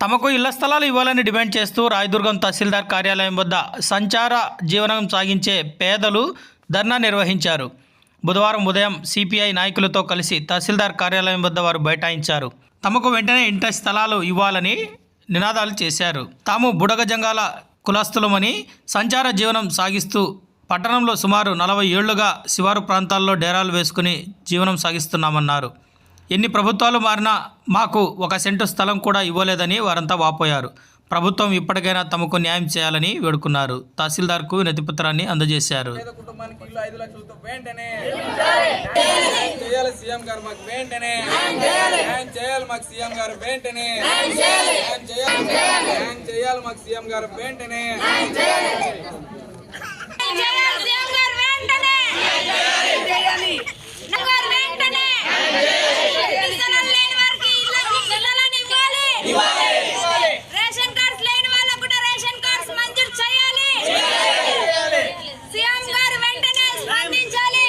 తమకు ఇళ్ళ స్థలాలు ఇవ్వాలని డిమాండ్ చేస్తూ రాయదుర్గం తహసీల్దార్ కార్యాలయం వద్ద సంచార జీవనం సాగించే పేదలు ధర్నా నిర్వహించారు. బుధవారం ఉదయం సిపిఐ నాయకులతో కలిసి తహసీల్దార్ కార్యాలయం వద్ద వారు బైఠాయించారు. తమకు వెంటనే ఇంటి స్థలాలు ఇవ్వాలని నినాదాలు చేశారు. తాము బుడగ జంగాల కులస్తులమని సంచార జీవనం సాగిస్తూ పట్టణంలో సుమారు నలభై ఏళ్ళుగా శివారు ప్రాంతాల్లో డేరాలు వేసుకుని జీవనం సాగిస్తున్నామన్నారు. ఎన్ని ప్రభుత్వాలు మారినా మాకు ఒక సెంటు స్థలం కూడా ఇవ్వలేదని వారంతా వాపోయారు. ప్రభుత్వం ఇప్పటికైనా తమకు న్యాయం చేయాలని వేడుకున్నారు. తహసీల్దార్కు వినతిపత్రాన్ని అందజేశారు. పేద వెంటనే న్యాయం చేయాలి సీఎం గారు మాకు వెంటనే న్యాయం చేయాలి మాకు సీఎం గారు వెంటనే న్యాయం చేయాలి న్యాయం చేయాలి మాకు సీఎం గారు వెంటనే చేయాలి సీఎం గారు వెంటనే చేయాలి గారు వెంటనే పింఛన్లు లేని వారికి ఇళ్ళ- ఇళ్ళని ఇవ్వాలి. రేషన్ కార్డ్స్ లేని వాళ్ళకు కూడా రేషన్ కార్డ్స్ మంజూరు చేయాలి సీఎం గారు వెంటనే స్పందించాలి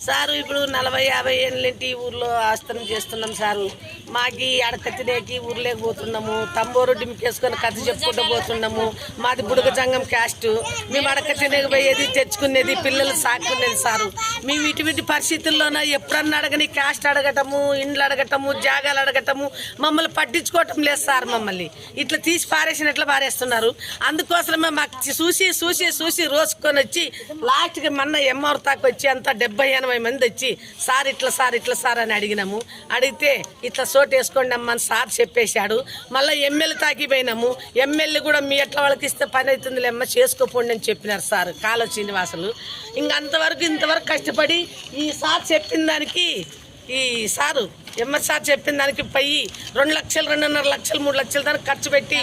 సారు ఇప్పుడు నలభై యాభై ఏళ్ళంటి ఈ ఊర్లో ఆస్తనం చేస్తున్నాం సారు. మాకి అడకత్తినేకి ఊర్లోకి పోతున్నాము. తంబోరు డిమికేసుకొని కథ చెప్పుకుంటూ పోతున్నాము. మాది బుడగ జంగం క్యాస్ట్. మేము అడకత్తినేకి పోయేది తెచ్చుకునేది పిల్లలు సాకునేది సారు. మేము ఇటువంటి పరిస్థితుల్లోన ఎప్పుడన్నా అడగని క్యాస్ట్ అడగటము ఇండ్లు అడగటము జాగాలు అడగటము మమ్మల్ని పట్టించుకోవటం లేదు సార్ మమ్మల్ని. ఇట్లా తీసి పారేసినట్లు పారేస్తున్నారు? అందుకోసమే మాకు చూసి చూసి చూసి రోజుకొని వచ్చి లాస్ట్కి మొన్న ఎంఆర్ తాకు వచ్చి అంత డెబ్బై ఎనభై మంది వచ్చి సార్ ఇట్లా సార్ ఇట్లా సార్ అని అడిగినాము. అడిగితే ఇట్లా సోటు వేసుకోండి అమ్మ అని సార్ చెప్పేశాడు. మళ్ళీ ఎమ్మెల్యే తాకిపోయినాము. ఎమ్మెల్యే కూడా మీ ఎట్లా వాళ్ళకి ఇస్తే పని అవుతుందిలే అమ్మ చేసుకోపోండి అని చెప్పినారు సార్ కాలో శ్రీనివాసులు. ఇంక అంతవరకు ఇంతవరకు కష్టపడి ఈ సార్ చెప్పిన దానికి ఈ సారు ఎంఎస్ సార్ చెప్పిన దానికి పోయి రెండు లక్షలు రెండున్నర లక్షలు మూడు లక్షలు దానికి ఖర్చు పెట్టి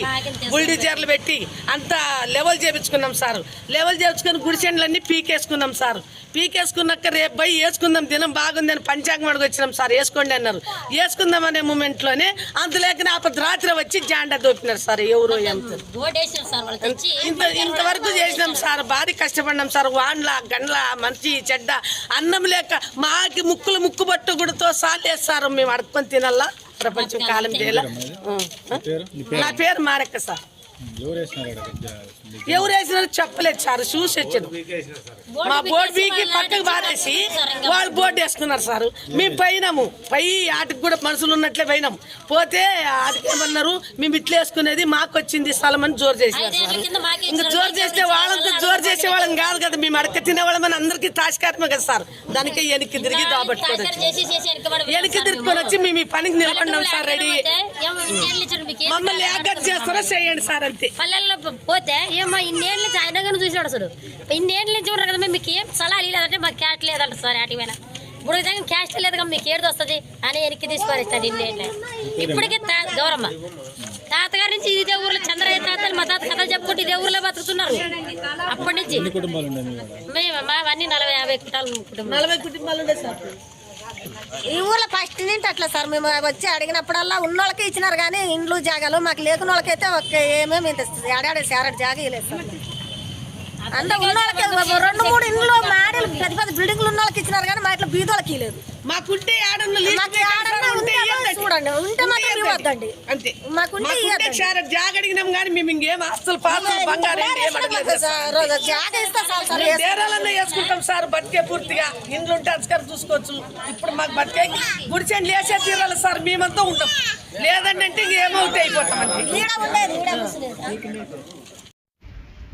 బుల్డిజర్లు పెట్టి అంతా లెవెల్ చేపించుకున్నాం సార్. లెవెల్ చేపించుకుని గుడిసెండ్లన్నీ పీకేసుకున్నాం సార్. పీకేసుకున్నాక రేపు పోయి వేసుకుందాం దినం బాగుంది అని పంచాంగం అడిగి వచ్చినాం సార్. వేసుకోండి అన్నారు. వేసుకుందాం అనే మూమెంట్లోనే అంతలేకనే అప్పుడు రాత్రి వచ్చి జాండా దోపినారు సార్ ఎవరో ఇంత ఇంతవరకు చేసినాం సార్ భారీ కష్టపడినాం సార్. వాండ్ల గండ్ల మంచి చెడ్డ అన్నం లేక మాకి ముక్కులు ముక్కు పట్టు గుడితో సాలేస్తారు మేము అడుక్కొని తినల్లా ప్రపంచం కాలం చేయాల? నా పేరు మారెక్క సార్. ఎవరు వేసినారో చెప్పలేదు సార్ చూసి వచ్చాను మా బోర్డు బీకి పక్కకు బారేసి వాళ్ళు బోర్డు వేసుకున్నారు సార్. మేము పోయినాము. పోయి ఆటికి కూడా మనుషులు ఉన్నట్లే పోయినాము. పోతే ఆటికి ఏమన్నారు? మేము ఇట్లా వేసుకునేది మాకు వచ్చింది స్థలం అని జోరు చేసినారు సార్. ఇంకా జోరు చేస్తే వాళ్ళంతా జోరు చేసే వాళ్ళం కాదు కదా మేము అడక తినేవాళ్ళమని అందరికీ తాష్కారమే కదా సార్. దానికి వెనక్కి తిరిగి వెనకబడి వెనక్కి తిరుక్కొని వచ్చి మేము ఈ పనికి నిలబడినాం సార్ రెడీ. మమ్మల్ని యాగట్ చేస్తారో చేయండి సార్ అంతే. పల్లెల్లో పోతే ఏమో ఇన్నేళ్ళ నుంచి ఆయన చూసాడు అసలు. ఇన్నేళ్ళ నుంచి ఉన్నారు కదా మీకు ఏం సలహా లేదంటే మాకు క్యాస్ట్ లేదంట సార్ అటువైనా ఇప్పుడు విధంగా క్యాస్ట్ లేదు కదా మీకు ఏడు వస్తుంది? అని వెనక్కి తీసుకొని ఇన్నేళ్ళ ఇప్పటికే తా- గౌరమ్మ. తాతగారి నుంచి ఇదే ఊర్లో చంద్రయ్య తాతలు మా తాత కథలు చెప్పుకుంటే ఇదే ఊర్లో బతుకుతున్నారు. అప్పటి నుంచి మేము మా అన్ని నలభై యాభై కుటుంబాలు. కుటుంబం నలభై కుటుంబాలు ఈ ఊర్లో ఫస్ట్ నుంచి అట్లా సార్ మేము వచ్చి అడిగినప్పుడల్లా ఉన్నోళ్ళకి ఇచ్చినారు కానీ ఇండ్లు జాగాలు మాకు లేకున్న వాళ్ళకైతే ఒక్క ఏమేమి ఇంత ఇస్తుంది ఏడాడే సేరడు జాగా ఇవ్వలేదు సార్. అంతా ఉన్నోళ్ళకి రెండు మూడు ఇండ్లు మాడలు పెద్ద పెద్ద బిల్డింగ్లు ఉన్న వాళ్ళకి ఇచ్చినారు కానీ మా ఇట్లా బీదోళ్ళకి ఇవ్వలేదు మాకుంటే. చూడండి. ఉంటే మాత్రం. ఇవ్వద్దండి. అంతే. మాకుంటే జాగ అడిగినాం కానీ మేము ఇంకేం అస్సలు పాత్రలు బంగారం సార్. సార్, జాగా ఇస్తా సార్ సార్. మేము డేరాలన్నా వేసుకుంటాం సార్ బతికే పూర్తిగా. ఇండ్లు ఉంటే అస్కర్ చూసుకోవచ్చు. ఇప్పుడు మాకు బతికే గుడిచండి లేసే తీరాలి సార్ మేమంతా ఉంటాం. లేదంటే ఇంకేమవుతాయి అయిపోతాం అంతే.